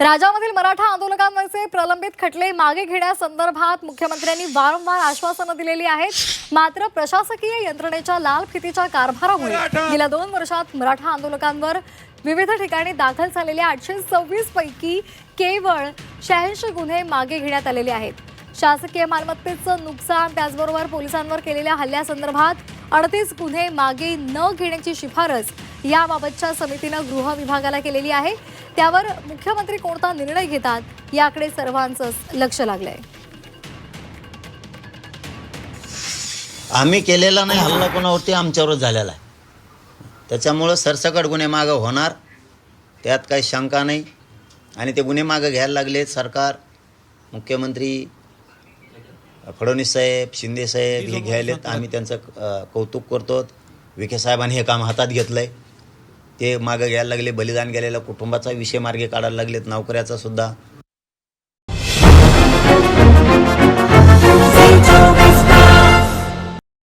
राज्यामधील मराठा आंदोलकांवरचे प्रलंबित खटले मागे घेण्यासंदर्भात मुख्यमंत्र्यांनी वारंवार आश्वासनं दिलेली आहेत. मात्र प्रशासकीय यंत्रणेच्या लाल फितीच्या कारभारामुळे गेल्या दोन वर्षात मराठा आंदोलकांवर विविध ठिकाणी दाखल झालेल्या आठशे सव्वीस पैकी केवळ शहाऐंशी गुन्हे मागे घेण्यात आलेले आहेत. शासकीय मालमत्तेचं नुकसान त्याचबरोबर पोलिसांवर केलेल्या हल्ल्यासंदर्भात अडतीस गुन्हे मागे न घेण्याची शिफारस याबाबतच्या समितीनं गृह विभागाला केलेली आहे. त्यावर मुख्यमंत्री कोणता निर्णय घेतात याकडे सर्वांचं लक्ष लागलंय. आम्ही केलेला नाही हल्ला कोणावरती? आमच्यावरच झालेला आहे. त्याच्यामुळं सरसकट गुन्हे मागं होणार त्यात काही शंका नाही. आणि ते गुन्हे मागं घ्यायला लागले सरकार मुख्यमंत्री फडणवीस साहेब शिंदे साहेब हे घ्यायलेत. आम्ही त्यांचं कौतुक करतो विखे साहेबांनी हे काम हातात घेतलं आहे ते मागं घ्यायला लागले बलिदान गेलेल्या कुटुंबाचा विषय मार्गे काढायला लागलेत नोकऱ्याचा सुद्धा.